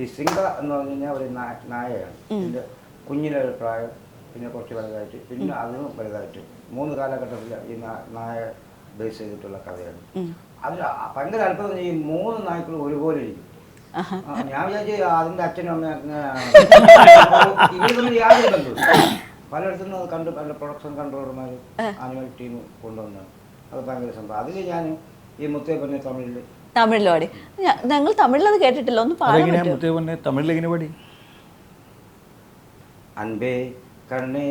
ഈ സിംഗ എന്ന് പറഞ്ഞു കഴിഞ്ഞാൽ ഒരു നായയാണ് എന്റെ കുഞ്ഞിലെ ഒരു പ്രായം പിന്നെ കുറച്ച് വലുതായിട്ട് പിന്നെ അതിനും വലുതായിട്ട്. മൂന്ന് കാലഘട്ടത്തിൽ ഈ നായ ബേസ് ചെയ്തിട്ടുള്ള കഥയാണ്. അതിൽ ഭയങ്കര അത്ഭുതം ഈ മൂന്ന് നായ്ക്കളും ഒരുപോലെ ഇരിക്കും. ഞാൻ വിചാരിച്ചു അതിന്റെ അച്ഛനും അമ്മയും അങ്ങനെയാണ് യാതൊരു കണ്ടു പലയിടത്തും അത് കണ്ട് പല പ്രൊഡക്ഷൻ കൺട്രോളർമാർ ആനിമൽ ടീം കൊണ്ടുവന്നാണ്. അത് ഭയങ്കര സംഭവം. അതിൽ ഞാൻ ഈ മുത്തേ മുത്തേപ്പന്നെ തമിഴിൽ തമിഴിലോടി ഞ- ഞങ്ങൾ തമിഴിലത് കേട്ടിട്ടില്ല ഒന്ന് പാടാൻ അതെങ്ങനെയാ പറ്റുമോ മുത്തേ പൊന്നെ തമിഴിൽ എങ്ങനെ പാടി அன்பே கண்ணே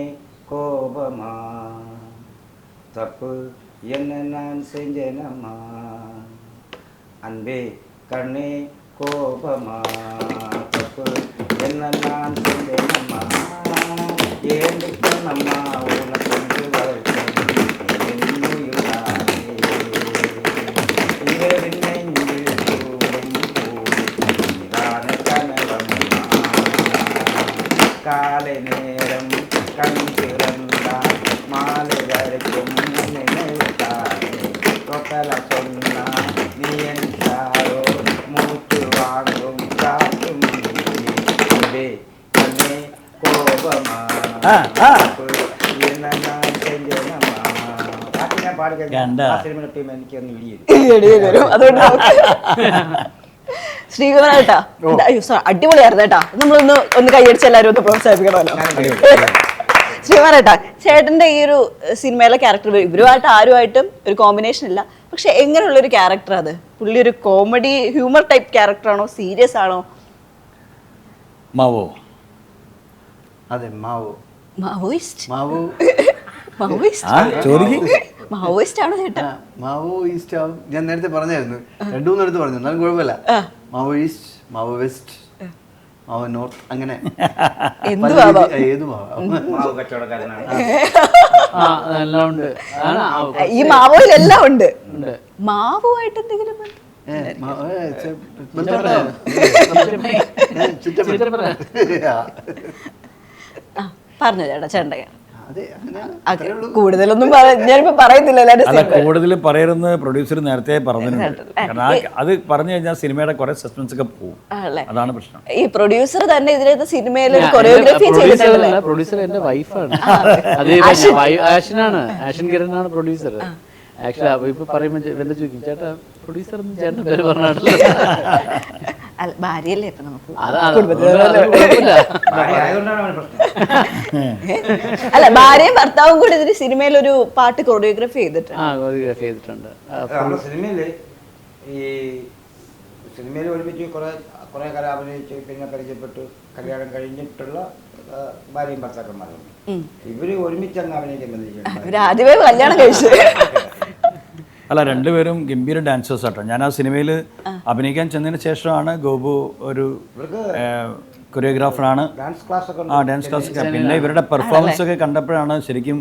கோபமா தப்பு என்ன நான் செஞ்சேனம்மா அன்பே கண்ணே கோபமா தப்பு என்ன நான் செஞ்சேனம்மா ஏண்டு கண்ணம்மா உனக்கு வளர்த்தேன் என்னுயிர் ശ്രീകുമാരേട്ടാ അടിപൊളിയായിരുന്നു കേട്ടാ. നമ്മളൊന്ന് ഒന്ന് കൈയടിച്ച് എല്ലാവരും ഒന്ന് പ്രോത്സാഹിപ്പിക്കണമല്ലോ. ശ്രീകുമാരേട്ടാ ചേട്ടന്റെ ഈ ഒരു സിനിമയിലെ ക്യാരക്ടർ ഇവരുമായിട്ട് ആരുമായിട്ടും ഒരു കോമ്പിനേഷൻ ഇല്ല. പക്ഷെ എങ്ങനെയുള്ള ഒരു ക്യാരക്ടർ അത്? പുള്ളി ഒരു കോമഡി ഹ്യൂമർ ടൈപ്പ് ക്യാരക്ടർ ആണോ? സീരിയസ് ആണോ? മാവോ? അതെ മാവു. മാവോയിസ്റ്റ്. Mao Maoist. മാവോയിസ്റ്റ്. ആണോ ചേട്ടാ? ആ, മാവോ ഈസ്റ്റ് ആവും ഞാൻ നേരത്തെ പറഞ്ഞായിരുന്നു. രണ്ടു മൂന്നെടുത്ത് പറഞ്ഞു. എന്നാലും കുഴപ്പമില്ല. Maoist Mao west Mao north അങ്ങനെ. ഏത് മാവ്? കച്ചവടക്കാരനാണ്. ആ. എല്ലാം ഉണ്ട്. ഈ മാവോയിലെല്ലാം ഉണ്ട്. ഉണ്ട്. മാവുമായിട്ട് എന്തെങ്കിലും ബന്ധം? പറഞ്ഞു ചേട്ടാ ചേട്ടൻ കൂടുതലൊന്നും ഞാനിപ്പോ അല്ല. കൂടുതൽ പറയരുന്ന് പ്രൊഡ്യൂസർ നേരത്തെ പറഞ്ഞിട്ടുണ്ട് കാരണം ആ- അത് പറഞ്ഞു കഴിഞ്ഞാൽ സിനിമയുടെ കുറെ സസ്പെൻസ് ഒക്കെ പോകും. അതാണ് പ്രശ്നം. ഈ പ്രൊഡ്യൂസർ തന്നെ ഇതിനകത്ത് സിനിമയിൽ കൊറിയോഗ്രഫി എന്റെ ചെയ്തിട്ടുണ്ടല്ലേ? വൈഫാണ് അത്. ആഷനാണ് ആഷൻ കിരണാണ് പ്രൊഡ്യൂസർ ആക്ച്വലി ഇപ്പൊ പറയുമ്പോ ചെ- എന്താ ചോദിക്കും? ചേട്ടാ പ്രൊഡ്യൂസർ ചേട്ടൻ പേര് പറഞ്ഞാണല്ലോ. അല്ല ഭാര്യയല്ലേ ഇപ്പൊ നമുക്ക്? അല്ല ഭാര്യയും ഭർത്താവും കൂടി ഇതിന് സിനിമയിൽ ഒരു പാട്ട് കൊറിയോഗ്രഫി ചെയ്തിട്ടുണ്ട്. ആ കൊറിയോഗ്രാഫി ചെയ്തിട്ടുണ്ട്. സിനിമയിൽ ഈ സിനിമയിൽ ഒരുമിച്ച് കുറെ കുറെ കാലം അഭിനയിച്ച് പിന്നെ പരിചയപ്പെട്ടു കല്യാണം കഴിഞ്ഞിട്ടുള്ള ഭാര്യയും ഭർത്താക്കന്മാരുണ്ട്. ഇവർ ഒരുമിച്ച് അങ്ങ് അഭിനയിക്കാൻ ബന്ധിച്ചിട്ടുണ്ട്. ആദ്യമേ കല്യാണം കഴിച്ചു അല്ല രണ്ടുപേരും ഗംഭീര ഡാൻസേഴ്സ് ആട്ടോ. ഞാൻ ആ സിനിമയിൽ അഭിനയിക്കാൻ ചെന്നതിന് ശേഷമാണ് ഗോപു ഒരു കൊറിയോഗ്രാഫറാണ് ഡാൻസ് ക്ലാസ് ഒക്കെ ആ ഡാൻസ് ക്ലാസ് പിന്നെ ഇവരുടെ പെർഫോമൻസ് ഒക്കെ കണ്ടപ്പോഴാണ് ശരിക്കും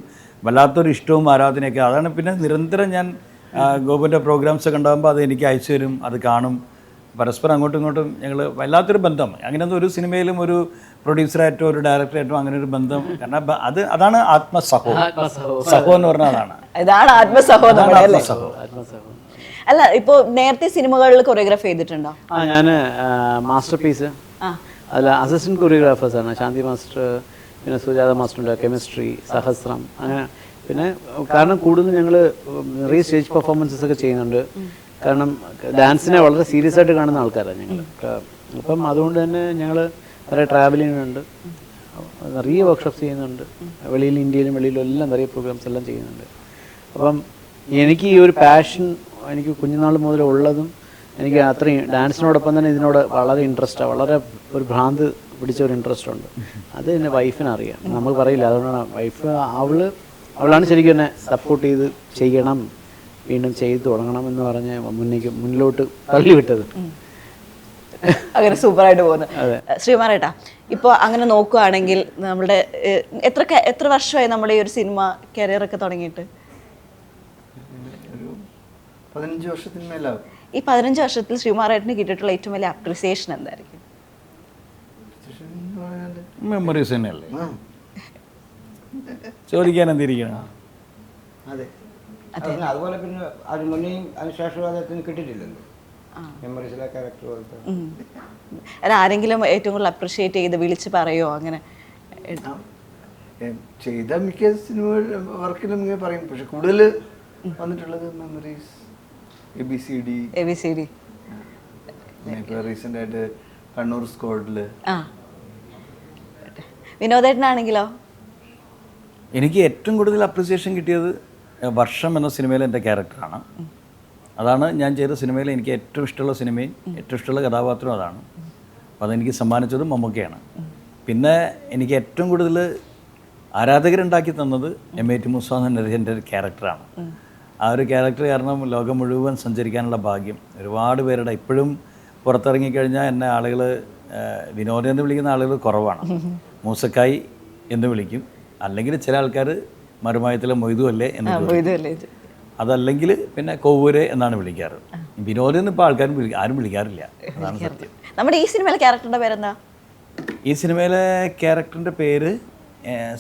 വല്ലാത്തൊരു ഇഷ്ടവും ആരാധനയൊക്കെ. അതാണ് പിന്നെ നിരന്തരം ഞാൻ ഗോപുവിന്റെ പ്രോഗ്രാംസ് ഒക്കെ ഉണ്ടാകുമ്പോൾ അത് എനിക്ക് അയച്ചു തരും അത് കാണും. പരസ്പരം അങ്ങോട്ടും ഇങ്ങോട്ടും ഞങ്ങൾ വല്ലാത്തൊരു ബന്ധം. അങ്ങനെയൊന്നും ഒരു സിനിമയിലും ഒരു പ്രൊഡ്യൂസറായിട്ടോ ഒരു ഡയറക്ടറായിട്ടോ അങ്ങനെ ഒരു ബന്ധം. കാരണം അത് അതാണ് ആത്മസഹോ. സഹോ എന്ന് പറഞ്ഞാൽ അതാണ്. ഇതാണ് ആത്മസഹോ നമ്മുടെ അല്ലേ? ആത്മസഹോ. ആത്മസഹോ. അല്ല ഇപ്പൊ നേരത്തെ സിനിമകളിൽ കൊറിയോഗ്രാഫ് ചെയ്തിട്ടുണ്ടോ? ആ ഞാൻ മാസ്റ്റർ പീസ് അല്ല അസിസ്റ്റന്റ് ആണ്. ശാന്തി മാസ്റ്റർ പിന്നെ സുജാത മാസ്റ്ററുണ്ട് കെമിസ്ട്രി സഹസ്രം അങ്ങനെ. പിന്നെ കാരണം കൂടുതൽ ഞങ്ങൾ റീ സ്റ്റേജ് പെർഫോമൻസസ് ഒക്കെ ചെയ്യുന്നുണ്ട്. കാരണം ഡാൻസിനെ വളരെ സീരിയസ് ആയിട്ട് കാണുന്ന ആൾക്കാരാണ് ഞങ്ങൾ അപ്പം അതുകൊണ്ട് തന്നെ ഞങ്ങൾ നിറയെ ട്രാവലിംഗ് ഉണ്ട്. നിറയെ വർക്ക്ഷോപ്സ് ചെയ്യുന്നുണ്ട്. വെളിയിൽ ഇന്ത്യയിലും വെളിയിലും എല്ലാം നിറയെ പ്രോഗ്രാംസ് എല്ലാം ചെയ്യുന്നുണ്ട്. അപ്പം എനിക്ക് ഈ ഒരു പാഷൻ എനിക്ക് കുഞ്ഞുനാൾ മുതൽ ഉള്ളതും എനിക്ക് അത്രയും ഡാൻസിനോടൊപ്പം തന്നെ ഇതിനോട് വളരെ ഇൻട്രസ്റ്റാണ് വളരെ ഒരു ഭ്രാന്ത് പിടിച്ച ഒരു ഇൻട്രസ്റ്റ് ഉണ്ട്. അത് എന്റെ വൈഫിനറിയാം നമുക്ക് പറയില്ല. അതുകൊണ്ടാണ് വൈഫ് അവൾ അവളാണ് ശരിക്കും എന്നെ സപ്പോർട്ട് ചെയ്ത് ചെയ്യണം. വീണ്ടും ചെയ്തു തുടങ്ങണം എന്ന് പറഞ്ഞ് മുന്നേക്ക് മുന്നിലോട്ട് തള്ളിവിട്ടത്. അങ്ങനെ സൂപ്പറായിട്ട് പോകുന്നു. ശ്രീമാരേട്ടാ ഇപ്പോൾ അങ്ങനെ നോക്കുകയാണെങ്കിൽ നമ്മുടെ എത്ര എത്ര വർഷമായി നമ്മുടെ ഈ ഒരു സിനിമ കരിയർ ഒക്കെ തുടങ്ങിയിട്ട് പതിനഞ്ച് വർഷത്തിന് ഈ പതിനഞ്ച് വർഷത്തിൽ ശ്രീമാരേട്ടന് കിട്ടിയിട്ടുള്ള ഏറ്റവും വലിയ അപ്രിസിയേഷൻ എന്തായിരിക്കും? മെമ്മറീസ് തന്നെയല്ലേ? ചോദിക്കാൻ എന്തിരിക്കണം? അതെ. അതുപോലെ പിന്നെ അതിന് മുന്നേയും അതിനുശേഷവും അദ്ദേഹത്തിന് കിട്ടിയിട്ടില്ലല്ലോ. മെമ്മറീസിലെ ക്യാരക്ടർ പോലത്തെ. അല്ല ആരെങ്കിലും ഏറ്റവും കൂടുതൽ അപ്രിഷിയേറ്റ് ചെയ്ത് വിളിച്ച് പറയോ അങ്ങനെ? ചെയ്ത മിക്ക സിനിമ വർക്കിലും ഇങ്ങനെ പറയും. പക്ഷെ കൂടുതൽ വന്നിട്ടുള്ളത് memories A B C D A B C D recent ആയിട്ട് കണ്ണൂർ സ്ക്വാഡിൽ ആ. വിനോദേട്ടനാണെങ്കിലോ? എനിക്ക് ഏറ്റവും കൂടുതൽ അപ്രിസിയേഷൻ കിട്ടിയത് വർഷം എന്ന സിനിമയിലെ എന്റെ ക്യാരക്ടറാണ്. അതാണ് ഞാൻ ചെയ്ത സിനിമയിൽ എനിക്ക് ഏറ്റവും ഇഷ്ടമുള്ള സിനിമയും ഏറ്റവും ഇഷ്ടമുള്ള കഥാപാത്രവും അതാണ്. അപ്പോൾ അതെനിക്ക് സമ്മാനിച്ചതും മമ്മൂക്കയാണ്. പിന്നെ എനിക്ക് ഏറ്റവും കൂടുതൽ ആരാധകരുണ്ടാക്കി തന്നത് എം എ ടി മുസ എന്ന എന്റെ ഒരു ക്യാരക്ടറാണ്. ആ ഒരു ക്യാരക്ടർ കാരണം ലോകം മുഴുവൻ സഞ്ചരിക്കാനുള്ള ഭാഗ്യം. ഒരുപാട് പേരുടെ ഇപ്പോഴും പുറത്തിറങ്ങിക്കഴിഞ്ഞാൽ എന്നെ ആളുകൾ വിനോദം എന്ന് വിളിക്കുന്ന ആളുകൾ കുറവാണ്. മൂസക്കായി എന്ന് വിളിക്കും. അല്ലെങ്കിൽ ചില ആൾക്കാർ മറുമായത്തിലെ മൊയ്തു അല്ലേ എന്ന്? അതല്ലെങ്കിൽ പിന്നെ കൊവ്വൂര് എന്നാണ് വിളിക്കാറ്. വിനോദം എന്ന് ഇപ്പോൾ ആൾക്കാരും ആരും വിളിക്കാറില്ല. അതാണ് സത്യം. നമ്മുടെ ഈ സിനിമയിലെ ക്യാരക്ടറിന്റെ പേരെന്താ? ഈ സിനിമയിലെ ക്യാരക്ടറിന്റെ പേര്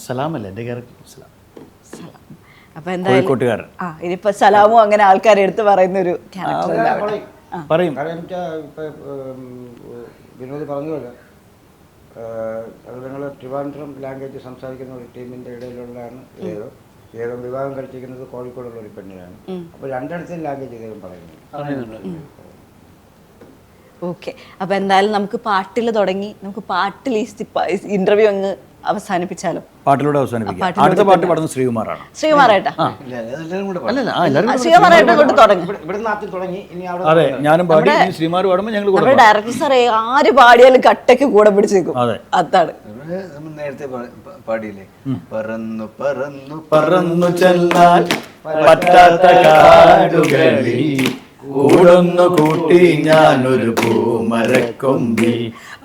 സലാമല്ലേ? എന്റെ ക്യാരക്ടർ സലാം. അപ്പൊ എന്തായാലും കോഴിക്കോട്ടുകാരൻ. ആ ഇതിപ്പോ സലാമും അങ്ങനെ ആൾക്കാർ എടുത്ത് പറയുന്ന ഒരു ക്യാരക്ടർ പറയും. പറയും. കാരണം വിനോദ് നിങ്ങൾ ട്രിവാൻഡ്രം ലാംഗ്വേജ് സംസാരിക്കുന്ന ഒരു ടീമിന്റെ ഇടയിലുള്ളതാണ് ഏതോ. ഏതോ വിവാഹം കഴിച്ചിരിക്കുന്നത് കോഴിക്കോടുള്ള ഒരു പെണ്ണിനാണ്. അപ്പോൾ രണ്ടിടത്തും ലാംഗ്വേജ് ഇദ്ദേഹം പറയുന്നു പറയുന്നുണ്ട്. ഓക്കെ. അപ്പോൾ എന്തായാലും നമുക്ക് പാട്ടിൽ തുടങ്ങി. നമുക്ക് പാട്ടിൽ ഈ ഇന്റർവ്യൂ അങ്ങ് അവസാനിപ്പിച്ചാലോ. പാട്ടിലൂടെ അവസാനിപ്പിക്കാം. അടുത്ത പാട്ട് പാടുന്നത് ശ്രീകുമാറാണ്. ശ്രീകുമാറേട്ടാ. കൊണ്ട് തുടങ്ങി. അതെ ഞാനും പാടി ഇനി ശ്രീമാർ പാടുമ്പോൾ ഞങ്ങൾ ഡയറക്ടർ സാറേ ആര് പാടിയാലും കട്ടയ്ക്ക് കൂടെ പിടിച്ചേക്കും നിൽക്കും. അതെ. അതാണ്. നേരത്തെ പാടിയില്ലേ? പറന്നു പറന്നു പറന്നു ചെന്നാൽ പറ്റാത്ത കാടുകളിൽ കൂടൊന്നു കൂട്ടി ഞാനൊരു പൂമരക്കൊമ്പി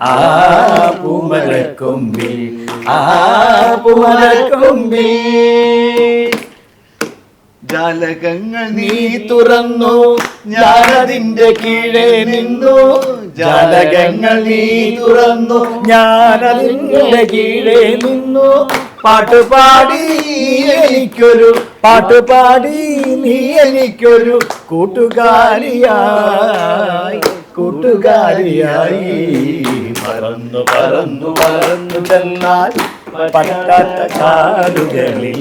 ആ പൂമരക്കൊമ്പിൽ ആ പൂമരക്കൊമ്പിൽ ജാലകങ്ങൾ നീ തുറന്നു ഞാനതിന്റെ കീഴെ നിന്നു. ജാലകങ്ങൾ നീ തുറന്നു ഞാനതിന്റെ കീഴെ നിന്നു. പാട്ടുപാടി എനിക്കൊരു പാട്ടുപാടി നീ എനിക്കൊരു കൂട്ടുകാരിയായി. കൂട്ടുകാരിയായി. പറന്നു പറന്നു പറന്നു ചെന്നാൽ പറ്റാത്ത കാടുകളിൽ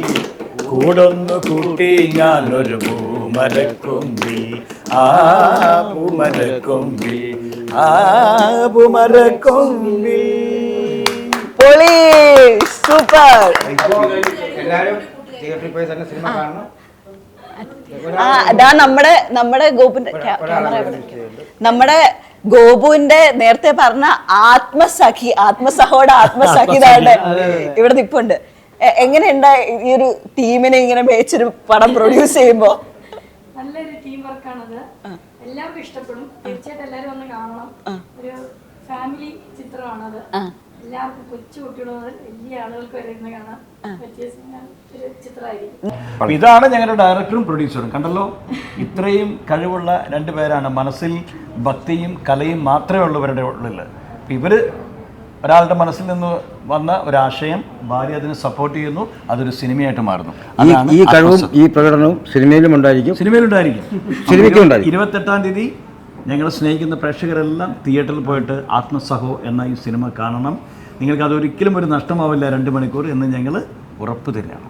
കൂടൊന്നു കൂട്ടി ഞാൻ ഒരു പൂമരക്കൊമ്പിൽ. ആ പൂമരക്കൊമ്പിൽ ആ പൂമരക്കൊമ്പിൽ. പൊളി സൂപ്പർ. എല്ലാവരും തിയേറ്ററിൽ പോയി തന്നെ സിനിമ കാണണം. അതാ നമ്മുടെ നമ്മുടെ ഗോപുന്റെ ക്യാമറ എവിടെ? വിളിച്ചിട്ടുണ്ട്. നമ്മുടെ ഗോപുവിന്റെ നേരത്തെ പറഞ്ഞ ആത്മസഖി ആത്മസഹോടെ ആത്മസഖി ഇതാണ്ട് ഇവിടെ നിപ്പുണ്ട്. എങ്ങനെയുണ്ട് ഈ ഒരു ടീമിനെ ഇങ്ങനെ മേച്ചൊരു പടം പ്രൊഡ്യൂസ് ചെയ്യുമ്പോ? നല്ലൊരു ടീം വർക്കാണത് എല്ലാവർക്കും ഇഷ്ടപ്പെടും. തീർച്ചയായിട്ടും എല്ലാവരും ഒന്ന് കാണണം. ഒരു ഫാമിലി ചിത്രമാണത്. എല്ലാവർക്കും കൊച്ചു കുട്ടികൾ വലിയ ആളുകൾക്ക് വരെ ഇരുന്ന് കാണാൻ പറ്റിയ സിനിമ- ഒരു അപ്പൊ ഇതാണ് ഞങ്ങളുടെ ഡയറക്ടറും പ്രൊഡ്യൂസറും. കണ്ടല്ലോ? ഇത്രയും കഴിവുള്ള രണ്ടു പേരാണ്. മനസ്സിൽ ഭക്തിയും കലയും മാത്രമേ ഉള്ളവരുടെ ഉള്ളിൽ അപ്പം ഇവർ ഒരാളുടെ മനസ്സിൽ നിന്ന് വന്ന ഒരാശയം ഭാര്യ അതിനെ സപ്പോർട്ട് ചെയ്യുന്നു. അതൊരു സിനിമയായിട്ട് മാറുന്നു. ഈ അതാണ് ഈ കഴിവും ഈ പ്രകടനവും സിനിമയിലും ഉണ്ടായിരിക്കും. സിനിമയിലുണ്ടായിരിക്കും. സിനിമയ്ക്കും ഉണ്ടായിരിക്കും. ഇരുപത്തെട്ടാം തീയതി ഞങ്ങൾ സ്നേഹിക്കുന്ന പ്രേക്ഷകരെല്ലാം തിയേറ്ററിൽ പോയിട്ട് ആത്മസഹോ എന്ന ഈ സിനിമ കാണണം. നിങ്ങൾക്ക് അതൊരിക്കലും ഒരു നഷ്ടമാവില്ല രണ്ട് മണിക്കൂർ എന്ന് ഞങ്ങൾ ഉറപ്പ് തരികയാണ്.